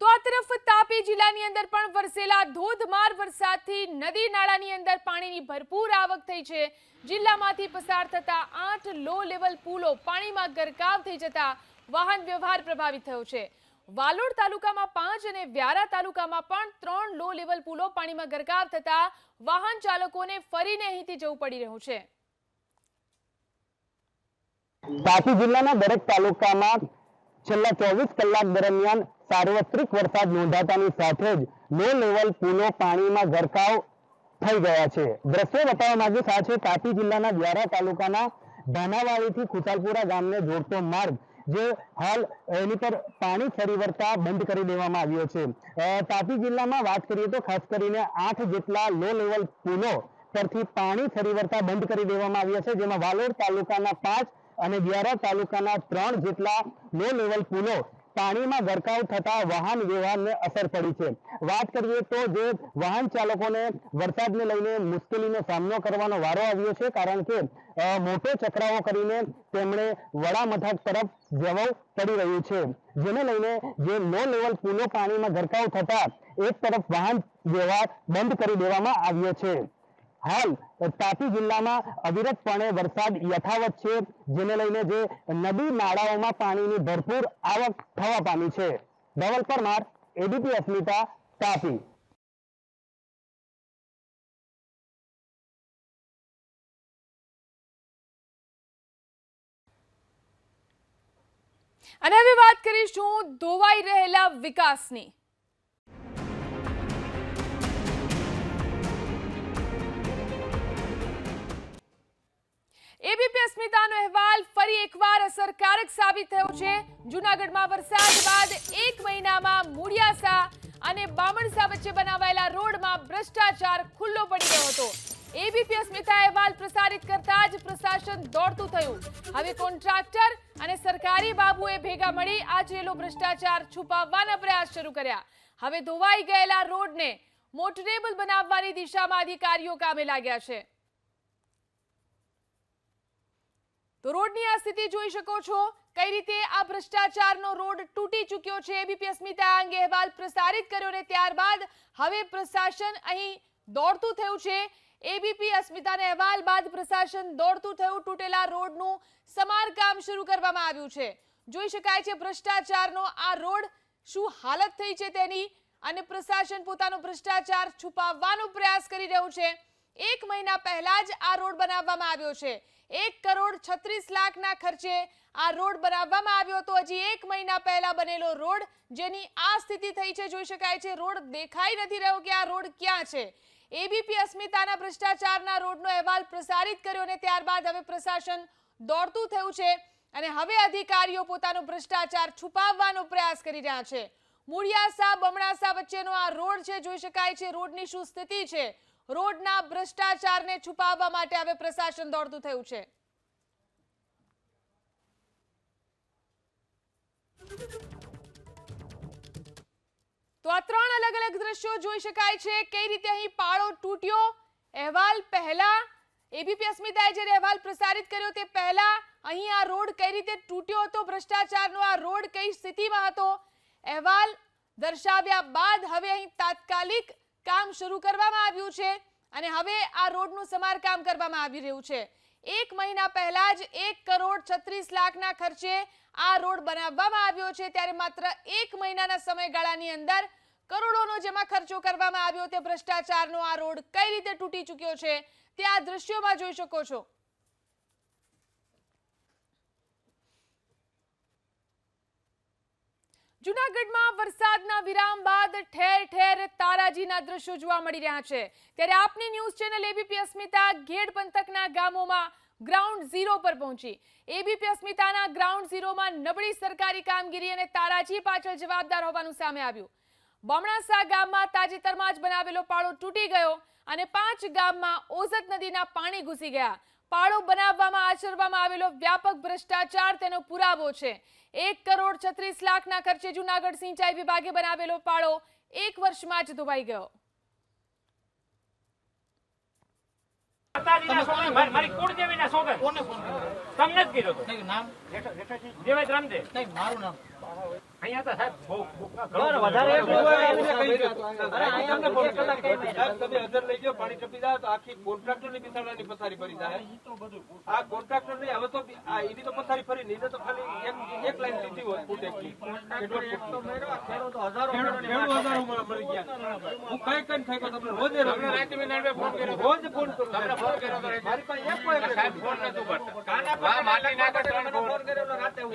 તો આ તરફ તાપી જિલ્લાની અંદર પણ વરસેલા ધોધમાર વરસાદથી નદી નાળાની અંદર પાણીની ભરપૂર આવક થઈ છે. જિલ્લામાંથી પસાર થતા આઠ લો લેવલ પુલો પાણીમાં ગરકાવ થઈ જતા વાહન વ્યવહાર પ્રભાવિત થયો છે. વાલોડ તાલુકામાં પાંચ અને વ્યારા તાલુકામાં પણ ત્રણ લો લેવલ પુલો પાણીમાં ગરકાવ થતા વાહન ચાલકોને ફરીને અહીંથી જવું પડી રહ્યું છે. તાપી જિલ્લાના દરેક તાલુકામાં છેલ્લા ચોવીસ કલાક દરમિયાન સાર્વત્રિક વરસાદ નોંધાતાની સાથે જ લો લેવલ પુલો પાણીમાં ગરકાવ થઈ ગયા છે દ્રશ્યો બતાવવા માંગુ છું. તાપી જિલ્લાના વ્યારા તાલુકાના ધાનાવાડીથી ખુશાલપુરા ગામને જોડતો માર્ગ, જે હાલ એની પર પાણી ફરી વળતા બંધ કરી દેવામાં આવ્યો છે તાપી જિલ્લામાં વાત કરીએ તો ખાસ કરીને આઠ જેટલા લો લેવલ પુલો પરથી પાણી ફરી વળતા બંધ કરી દેવામાં આવ્યા છે, જેમાં વાલોડ તાલુકાના પાંચ અને વ્યારા તાલુકાના ત્રણ જેટલા લો લેવલ પુલો પાણીમાં ગરકાવ થતા વાહન વ્યવહારને અસર પડી છે. વાત કરીએ તો જે વાહન ચાલકોને વરસાદને લઈને મુશ્કેલીનો સામનો કરવાનો વારો આવ્યો છે, કારણ કે મોટો ચકરાવો કરીને તેમણે વડા મથક તરફ જવું પડી રહ્યું છે. જેને લઈને જે લો લેવલ પુલો પાણીમાં ગરકાવ થતા એક તરફ વાહન વ્યવહાર બંધ કરી દેવામાં આવ્યો છે. હાલ તાપી જિલ્લામાં અવિરતપણે વરસાદ યથાવત છે, જેને લઈને જે નદી નાળાઓમાં પાણીની ભરપૂર આવક થવા પામી છે. ધવલ પરમાર એબીપી અસ્મિતા, તાપી. અને હવે વાત કરીશું ધોવાઈ રહેલા વિકાસની. એબીપી અસ્મિતાનો અહેવાલ ફરી એકવાર અસરકારક સાબિત થયો છે. જૂનાગઢમાં વરસાદ બાદ એક મહિનામાં મૂળિયાસા અને બામણસા વચ્ચે બનાવાયેલા રોડમાં ભ્રષ્ટાચાર ખુલ્લો પડી ગયો હતો. એબીપી અસ્મિતા અહેવાલ પ્રસારિત કરતા જ પ્રશાસન દોડતું થયું. હવે કોન્ટ્રાક્ટર અને સરકારી બાબુએ ભેગા મળી આ ભ્રષ્ટાચાર છુપાવવાના પ્રયાસ શરૂ કર્યા. હવે ધોવાઈ ગયેલા રોડને મોટરેબલ બનાવવાની દિશામાં અધિકારીઓ કામે લાગ્યા છે. તો રોડની આ સ્થિતિ જોઈ શકો છો. કઈ રીતે આ ભ્રષ્ટાચારનો રોડ તૂટી ચૂક્યો છે એબીપી અસ્મિતા અંગે અહેવાલ પ્રસારિત કર્યો ને ત્યારબાદ હવે પ્રશાસન અહીં દોડતું થયું છે. એબીપી અસ્મિતાના અહેવાલ બાદ પ્રશાસન દોડતું થયું. તૂટેલા રોડનું સમારકામ શરૂ કરવામાં આવ્યું છે. જોઈ શકાય છે ભ્રષ્ટાચારનો આ રોડ શું હાલત થઈ છે તેની અને પ્રશાસન પોતાનો ભ્રષ્ટાચાર છુપાવવાનો પ્રયાસ કરી રહ્યું છે. એક મહિના પહેલા જ આ રોડ બનાવવામાં આવ્યો છે. એક કરોડ છત્રીસ લાખના ખર્ચે આ રોડ બનાવવામાં આવ્યો હતો. હજી એક મહિના પહેલા બનેલો રોડ જેની આ સ્થિતિ થઈ છે, જોઈ શકાય છે. રોડ દેખાઈ નથી રહ્યો કે આ રોડ ક્યાં છે? એબીપી અસ્મિતાના ભ્રષ્ટાચારના રોડનો અહેવાલ પ્રસારિત કર્યો અને ત્યારબાદ હવે પ્રશાસન દોડતું થયું છે અને હવે અધિકારીઓ પોતાનો ભ્રષ્ટાચાર છુપાવવાનો પ્રયાસ કરી રહ્યા છે. મૂળિયાસા, બમણાસા વચ્ચેનો આ રોડ છે, જોઈ શકાય છે. રોડની શું સ્થિતિ છે? રોડના ભ્રષ્ટાચારને છુપાવવા માટે હવે પ્રશાસન દોડતું થયું છે. તો આ ત્રણ અલગ અલગ દ્રશ્યો જોઈ શકાય છે. કઈ રીતે અહીં પાળો તૂટ્યો? અહેવાલ પહેલા એબીપી અસ્મિતાએ જ્યારે અહેવાલ પ્રસારિત કર્યો તે પહેલા અહીં આ રોડ કઈ રીતે તૂટ્યો હતો? ભ્રષ્ટાચારનો આ રોડ કઈ સ્થિતિમાં હતો? અહેવાલ દર્શાવ્યા બાદ હવે અહીં તાત્કાલિક કામ શરૂ કરવામાં આવ્યું છે અને હવે આ રોડનું સમારકામ કરવામાં આવી રહ્યું છે. એક મહિના પહેલા જ એક કરોડ છત્રીસ લાખના ખર્ચે આ રોડ બનાવવામાં આવ્યો છે. ત્યારે માત્ર એક મહિનાના સમયગાળાની અંદર કરોડોનો જેમાં ખર્ચો કરવામાં આવ્યો તે ભ્રષ્ટાચારનો આ રોડ કઈ રીતે તૂટી ચૂક્યો છે તે આ દ્રશ્યોમાં જોઈ શકો છો. જૂનાગઢમાં વરસાદના વિરામ બાદ ઠેર ઠેર તારાજીના દ્રશ્યો જોવા મળી રહ્યા છે. ત્યારે આપની news channel ABP Asmita Ghed પંથકના ગામોમાં ગ્રાઉન્ડ ઝીરો પર પહોંચી. એબીપી અસ્મિતાના ગ્રાઉન્ડ ઝીરોમાં નબળી સરકારી કામગીરી અને તારાજી પાછળ જવાબદાર હોવાનું સામે આવ્યું. બમણાસા ગામમાં તાજેતરમાં જ બનાવેલો પાળો તૂટી ગયો અને પાંચ ગામમાં ઓઝત નદીના પાણી ઘૂસી ગયા. પાળો બનાવવામાં આચરવામાં આવેલો વ્યાપક ભ્રષ્ટાચાર તેનો પુરાવો છે. એક કરોડ છત્રીસ લાખના ખર્ચે જુનાગઢ સિંચાઈ વિભાગે બનાવેલો પાળો એક વર્ષમાં જ ધોવાઈ ગયો. મારી- તમને જ કીધો નામ? દેવાય રામદેવ. નહીં મારું નામ? અહીંયા. સાહેબ, તમે લઈ જાઓ, પાણી ટપી જાય તો આખી કોન્ટ્રાક્ટરની બિચારાની પથારી ફરી જાય. આ કોન્ટ્રાક્ટરની હવે તો એની તો પથારી ફરી નહીં, તો ખાલી એક- એક લાઈન લીધી હોય ફૂટ એકની. કે દોઢ ફૂટ. ખેડૂતો હજારો મણ મળી ગયા. હું કઈ કઈ ફેંકો તમને રોજે ફોન કરું. મારી પાસે એક કોઈ એક નથી. કાના માટી નાખે ફોન કર્યો રાતે હું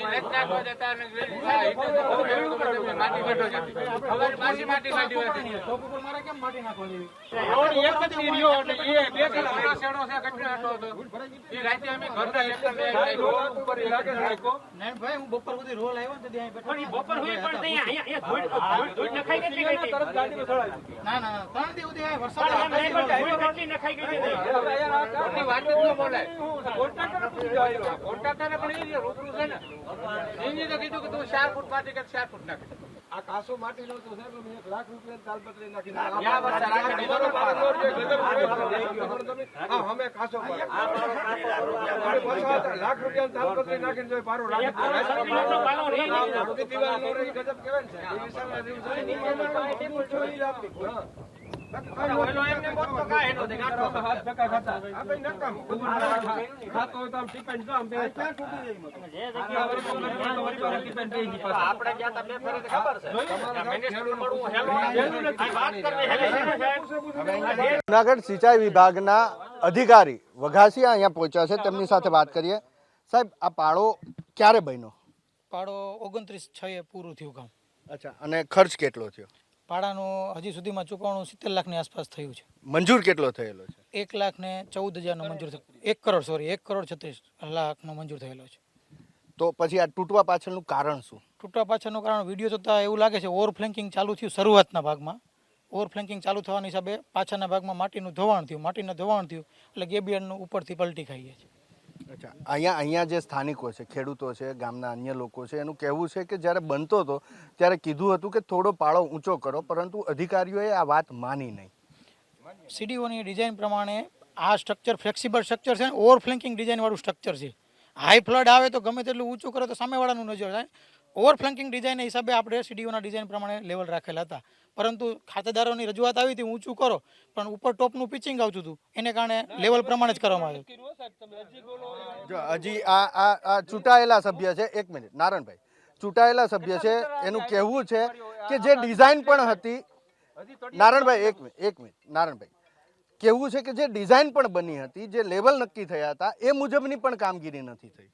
એક જ નહીં રહ્યો એટલે એ બે કલાક રોડ ઉપર એ લાગે છે નાખ્યો. સિંહોને તરત ગાડીમાં ચડાવી. હવે યાર આ કામ કોન્ટ્રાક્ટર પૂછી જાય એનો. તો લાખ રૂપિયા નાખી લાખ તાલપત્રી નાખીને જો પારો રાખી ગજબ કહેવાય ને જુનાગઢ સિંચાઈ વિભાગના અધિકારી વઘાસિયા અહીંયા પહોંચ્યા છે. તેમની સાથે વાત કરીએ. સાહેબ આ પાળો ક્યારે બન્યો? પાડો ઓગણત્રીસ છ એ પૂરું થયું કામ. અચ્છા અને ખર્ચ કેટલો થયો? પાડાનું હજી સુધીમાં ચૂકવણું સિત્તેર લાખની આસપાસ થયું છે. મંજૂર કેટલો થયેલો છે? એક લાખ ને ચૌદ હજારનો મંજૂર એક કરોડ સોરી એક કરોડ છત્રીસ લાખનો મંજૂર થયેલો છે. તો પછી આ તૂટવા પાછળનું કારણ શું? તૂટવા પાછળનું કારણ વીડિયો જોતા એવું લાગે છે ઓવર ફ્લેન્કિંગ ચાલુ થયું શરૂઆતના ભાગમાં. ઓવર ફ્લેન્કિંગ ચાલુ થવાની હિસાબે પાછળના ભાગમાં માટીનું ધોવાણ થયું માટીનું ધોવાણ થયું એટલે ગેબિયનનું ઉપરથી પલટી ખાઈએ છે અચ્છા. અહીંયા અહીંયા જે સ્થાનિકો છે, ખેડૂતો છે, ગામના અન્ય લોકો છે, એનું કહેવું છે કે જ્યારે બનતો હતો, ત્યારે કીધું હતું કે થોડો પાળો ઊંચો કરો, પરંતુ અધિકારીઓએ આ વાત માની નહીં. સીડીઓની ડિઝાઇન પ્રમાણે આ સ્ટ્રક્ચર ફ્લેક્સિબલ સ્ટ્રક્ચર છે ઓવર ફ્લેન્કિંગ ડિઝાઇનવાળું સ્ટ્રક્ચર છે. હાઈ ફ્લડ આવે તો ગમે તેટલું ઊંચું કરે તો સામેવાળાનું નજર થાય. ઓવર ડિઝાઇન ડિઝાઇનના હિસાબે આપણે સીડીઓના ડિઝાઇન પ્રમાણે લેવલ રાખેલા હતા. પરંતુ ખાતેદારોની રજૂઆત આવી હતી ઊંચું કરો પણ ઉપર ટોપનું પિચિંગ આવતું હતું. એને કારણે લેવલ પ્રમાણે જ કરવામાં આવ્યું જો હજી આ આ આ ચૂંટાયેલા સભ્ય છે એક મિનિટ નારણભાઈ. ચૂંટાયેલા સભ્ય છે એનું કહેવું છે કે જે ડિઝાઇન પણ હતી નારણભાઈ એક મિનિટ એક મિનિટ નારણભાઈ. કહેવું છે કે જે ડિઝાઇન પણ બની હતી જે લેવલ નક્કી થયા હતા એ મુજબની પણ કામગીરી નથી થઈ.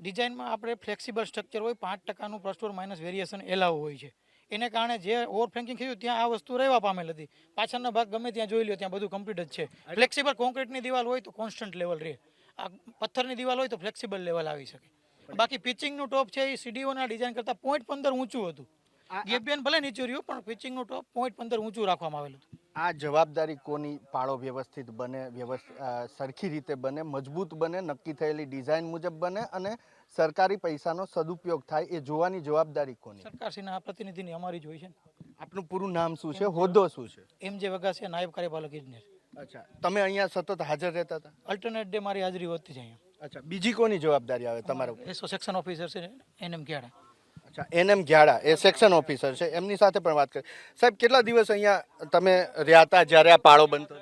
ડિઝાઇનમાં આપણે ફ્લેક્સિબલ સ્ટ્રક્ચર હોય પાંચ ટકાનું પ્રસ્ટોર માઇનસ વેરિએશન એલાવ હોય છે. એને કારણે જે ઓવર ફ્લેન્કિંગ થયું ત્યાં આ વસ્તુ રહેવા પામેલ હતી. પાછળનો ભાગ ગમે ત્યાં જોઈ લો ત્યાં બધું કમ્પ્લીટ જ છે. ફ્લેક્સિબલ કોન્ક્રીટની દિવાલ હોય તો કોન્સ્ટન્ટ લેવલ રહે. આ પથ્થરની દિવાલ હોય તો ફ્લેક્સિબલ લેવલ આવી શકે. બાકી પિચિંગનું ટોપ છે એ સીડીઓના ડિઝાઇન કરતાં પોઈન્ટ પંદર ઊંચું હતું. ગેબિયન ભલે નીચું રહ્યું પણ પિચિંગનું ટોપ પોઈન્ટ પંદર ઊંચું રાખવામાં આવેલું હતું. આ જવાબદારી કોની પાળો વ્યવસ્થિત બને સરખી રીતે બને મજબૂત બને નક્કી થયેલી ડિઝાઇન મુજબ બને અને સરકારી પૈસાનો સદુપયોગ થાય એ જોવાની જવાબદારી કોની? સરકારશ્રીના પ્રતિનિધિની અમારી જ હોય છે આપનું પૂરું નામ શું છે? હોદ્દો શું છે? એમ જે વગાસિયા નાયબ કાર્યપાલક ઇજનેર અચ્છા. તમે અહીંયા સતત હાજર રહેતા હતા? અલ્ટરનેટ ડે મારી હાજરી વધતી છે અહીંયા. અચ્છા. બીજી કોની જવાબદારી આવે તમારા એસો સેક્શન ઓફિસર છે એનએમ ક્યાડા અચ્છા એન એમ ગ્યાડા એ સેક્શન ઓફિસર છે. એમની સાથે પણ વાત કરી. સાહેબ કેટલા દિવસ અહીંયા તમે રહ્યા હતા જ્યારે આ પાળો બનતો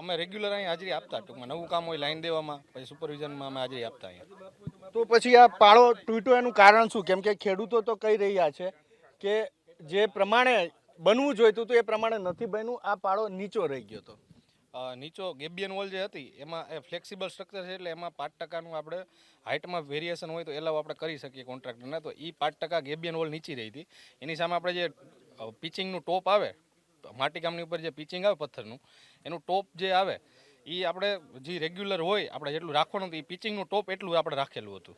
અમે રેગ્યુલર અહીં હાજરી આપતા. ટૂંકમાં નવું કામ હોય લાઈન દેવામાં પછી સુપરવિઝનમાં અમે હાજરી આપતા અહીંયા. તો પછી આ પાળો તૂટ્યો એનું કારણ શું? કેમ કે ખેડૂતો તો કહી રહ્યા છે કે જે પ્રમાણે બનવું જોઈતું હતું એ પ્રમાણે નથી બન્યું. આ પાળો નીચો રહી ગયો હતો. નીચો ગેબિયન વોલ જે હતી, એમાં એ ફ્લેક્સિબલ સ્ટ્રક્ચર છે એટલે એમાં પાંચ ટકાનું આપણે હાઇટમાં વેરિએશન હોય તો એલાવ આપણે કરી શકીએ કોન્ટ્રાક્ટરને તો એ પાંચ ટકા ગેબિયન વોલ નીચી રહી હતી. એની સામે આપણે જે પિચિંગનું ટોપ આવે માટીકામની ઉપર જે પિચિંગ આવે પથ્થરનું, એનું ટોપ જે આવે એ આપણે જે રેગ્યુલર હોય, આપણે જેટલું રાખવાનું હતું એ પિચિંગનું ટોપ એટલું આપણે રાખેલું હતું.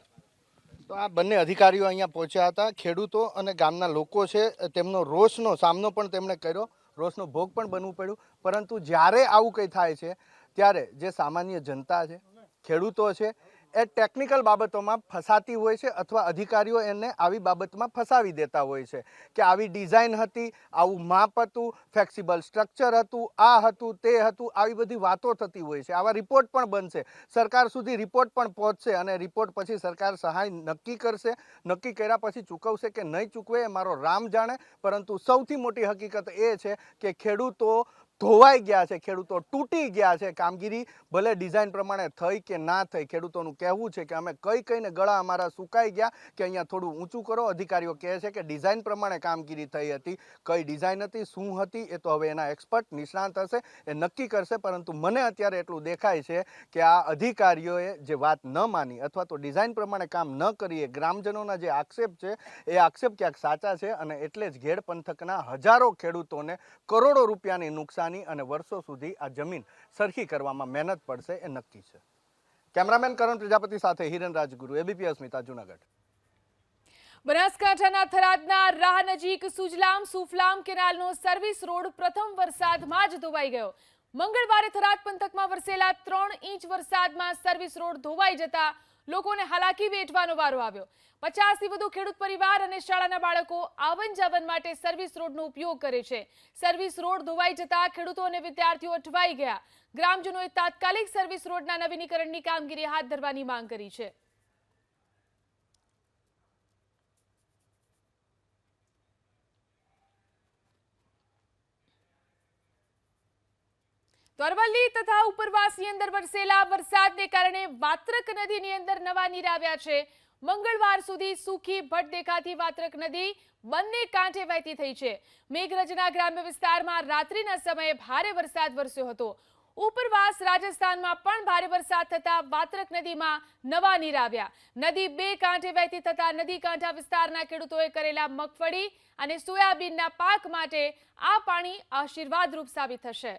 તો આ બંને અધિકારીઓ અહીંયા પહોંચ્યા હતા, ખેડૂતો અને ગામના લોકો છે, તેમનો રોષનો સામનો પણ તેમણે કર્યો. રોષનો ભોગ પણ બનવું પડ્યું. પરંતુ જ્યારે આવું કંઈ થાય છે, ત્યારે જે સામાન્ય જનતા છે, ખેડૂતો છે એ ટેકનિકલ બાબતોમાં ફસાતી હોય છે અથવા અધિકારીઓ એને આવી બાબતમાં ફસાવી દેતા હોય છે કે આવી ડિઝાઇન હતી, આવું માપ હતું ફ્લેક્સિબલ સ્ટ્રક્ચર હતું, આ હતું, તે હતું, આવી બધી વાતો થતી હોય છે. આવા રિપોર્ટ પણ બનશે. સરકાર સુધી રિપોર્ટ પણ પહોંચશે અને રિપોર્ટ પછી સરકાર સહાય નક્કી કરશે. નક્કી કર્યા પછી ચૂકવશે કે નહીં ચૂકવે એ મારો રામ જાણે. પરંતુ સૌથી મોટી હકીકત એ છે કે ખેડૂતો ધોવાઈ ગયા છે, ખેડૂતો તૂટી ગયા છે. કામગીરી ભલે ડિઝાઇન પ્રમાણે થઈ કે ના થઈ, ખેડૂતોનું કહેવું છે કે અમે કઈ કઈને ગળા અમારા સુકાઈ ગયા કે અહીંયા થોડું ઊંચું કરો. અધિકારીઓ કહે છે કે ડિઝાઇન પ્રમાણે કામગીરી થઈ હતી. કઈ ડિઝાઇન હતી, શું હતી, એ તો હવે એના એક્સપર્ટ નિષ્ણાંત હશે, એ નક્કી કરશે. પરંતુ મને અત્યારે એટલું દેખાય છે કે આ અધિકારીઓએ જે વાત ન માની અથવા તો ડિઝાઇન પ્રમાણે કામ ન કરીએ, ગ્રામજનોના જે આક્ષેપ છે, એ આક્ષેપ ક્યાંક સાચા છે અને એટલે જ ઘેડ પંથકના હજારો ખેડૂતોને કરોડો રૂપિયાની નુકસાની અને વર્ષો સુધી આ જમીન સરખી કરવામાં મહેનત પડશે એ નક્કી છે. કેમેરામેન કરણ પ્રજાપતિ સાથે હિરણ રાજગુરુ એબીપી અસ્મિતા જુનાગઢ. બનાસકાંઠાના થરાદના રાહ નજીક સુજલામ સુફલામ કેનાલનો સર્વિસ રોડ પ્રથમ વરસાદમાં જ ધોવાઈ ગયો. મંગળવારે થરાદ પંથકમાં વરસેલા ત્રણ ઇંચ વરસાદમાં સર્વિસ રોડ ધોવાઈ જતા લોકોને હાલાકી વેઠવાનો વારો આવ્યો. પચાસથી વધુ ખેડૂત પરિવાર અને શાળાના બાળકો આવન જાવન માટે સર્વિસ રોડનો ઉપયોગ કરે છે. સર્વિસ રોડ ધોવાઈ જતા ખેડૂતો અને વિદ્યાર્થીઓ અટવાઈ ગયા. ગ્રામજનોએ તાત્કાલિક સર્વિસ રોડના નવીનીકરણની કામગીરી હાથ ધરવાની માંગ કરી છે. તો અરવલ્લી તથા ઉપરવાસની અંદર વરસેલા વરસાદને કારણે વાત્રક નદીની અંદર નવા નીર આવ્યા છે. મંગળવાર સુધી સુખી ભટ દેખાતી વાત્રક નદી બંને કાંઠે વહેતી થઈ છે. મેઘરજના ગ્રામ્ય વિસ્તારમાં રાત્રિના સમયે ભારે વરસાદ વરસ્યો હતો. ઉપરવાસ રાજસ્થાનમાં પણ ભારે વરસાદ થતા વાત્રક નદીમાં નવા નીર આવ્યા. નદી બે કાંઠે વહેતી થતા નદી કાંઠા વિસ્તારના ખેડૂતોએ કરેલા મગફળી અને સોયાબીનના પાક માટે આ પાણી આશીર્વાદરૂપ સાબિત થશે.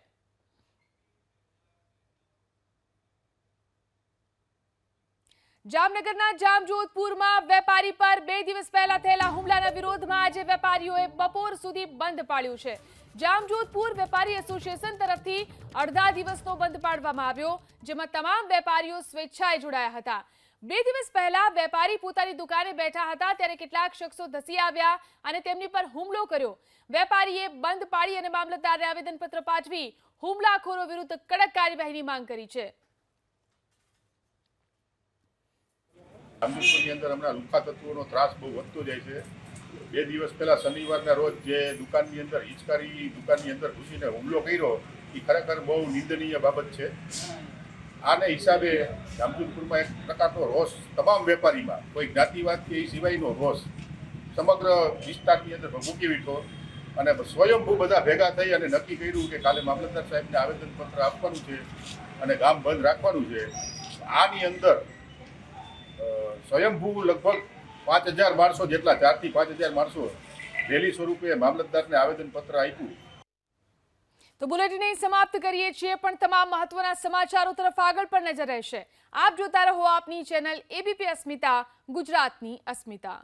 જામનગરના જામજોધપુરમાં વેપારી પર બે દિવસ પહેલા થયેલા હુમલાના વિરોધમાં આજે વેપારીઓએ બપોર સુધી બંધ પાડ્યું છે. જામજોધપુર વેપારી એસોસિએશન તરફથી અડધા દિવસનો બંધ પાડવામાં આવ્યો, જેમાં તમામ વેપારીઓ સ્વેચ્છાએ જોડાયા હતા. બે દિવસ પહેલા વેપારી પોતાની દુકાને બેઠા હતા, ત્યારે કેટલાક શખ્સો ધસી આવ્યા અને તેમની પર હુમલો કર્યો. વેપારીએ બંધ પાડી અને મામલતદારને આવેદનપત્ર પાઠવી હુમલાખોરો વિરુદ્ધ કડક કાર્યવાહીની માંગ કરી છે. જામજોધપુરની અંદર હમણાં લુખા તત્વોનો ત્રાસ બહુ વધતો જાય છે. બે દિવસ પહેલાં શનિવારના રોજ જે દુકાનની અંદર હિચકારી દુકાનની અંદર ઘૂસીને હુમલો કર્યો એ ખરેખર બહુ નિંદનીય બાબત છે. આને હિસાબે જામજોધપુરમાં એક પ્રકારનો રોષ તમામ વેપારીમાં, કોઈ જ્ઞાતિવાદ કે એ સિવાયનો રોષ સમગ્ર વિસ્તારની અંદર મૂકી વીઠો અને સ્વયંભૂ બધા ભેગા થઈ અને નક્કી કર્યું કે કાલે મામલતદાર સાહેબને આવેદનપત્ર આપવાનું છે અને ગામ બંધ રાખવાનું છે. આની અંદર સ્વયંભૂ લગભગ પાંચ હજાર માણસો જેટલા ચારથી પાંચ હજાર માણસો રેલી સ્વરૂપે મામલતદારને આવેદનપત્ર આપ્યું તો બુલેટિન અહીં સમાપ્ત કરીએ છીએ પણ તમામ મહત્વના સમાચારો તરફ આગળ પણ નજર રહેશે આપ જોતા રહો આપની ચેનલ એબીપી અસ્મિતા ગુજરાતની Asmita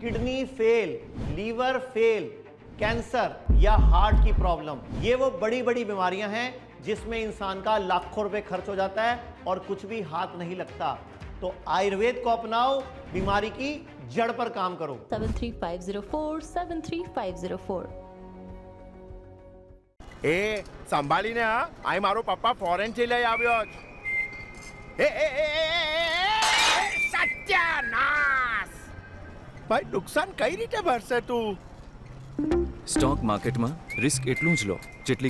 kidney fail liver fail cancer या हार्ट की प्रॉब्लम ये वो बड़ी बड़ी बीमारियां हैं जिसमें इंसान का लाखों रुपए खर्च हो जाता है और कुछ भी हाथ नहीं लगता तो आयुर्वेद को अपनाओ बीमारी की जड़ पर काम करो 73504 73504 એ સંભાળીને હા અહીં મારો પપ્પા ફોરેનથી લઈ આવ્યો છે. એ એ, એ, એ, એ, એ, સત્યાનાશ ભાઈ નુકસાન કઈ રીતે ભરશે તું સ્ટોક માર્કેટમાં રિસ્ક એટલું જ લો જેટલી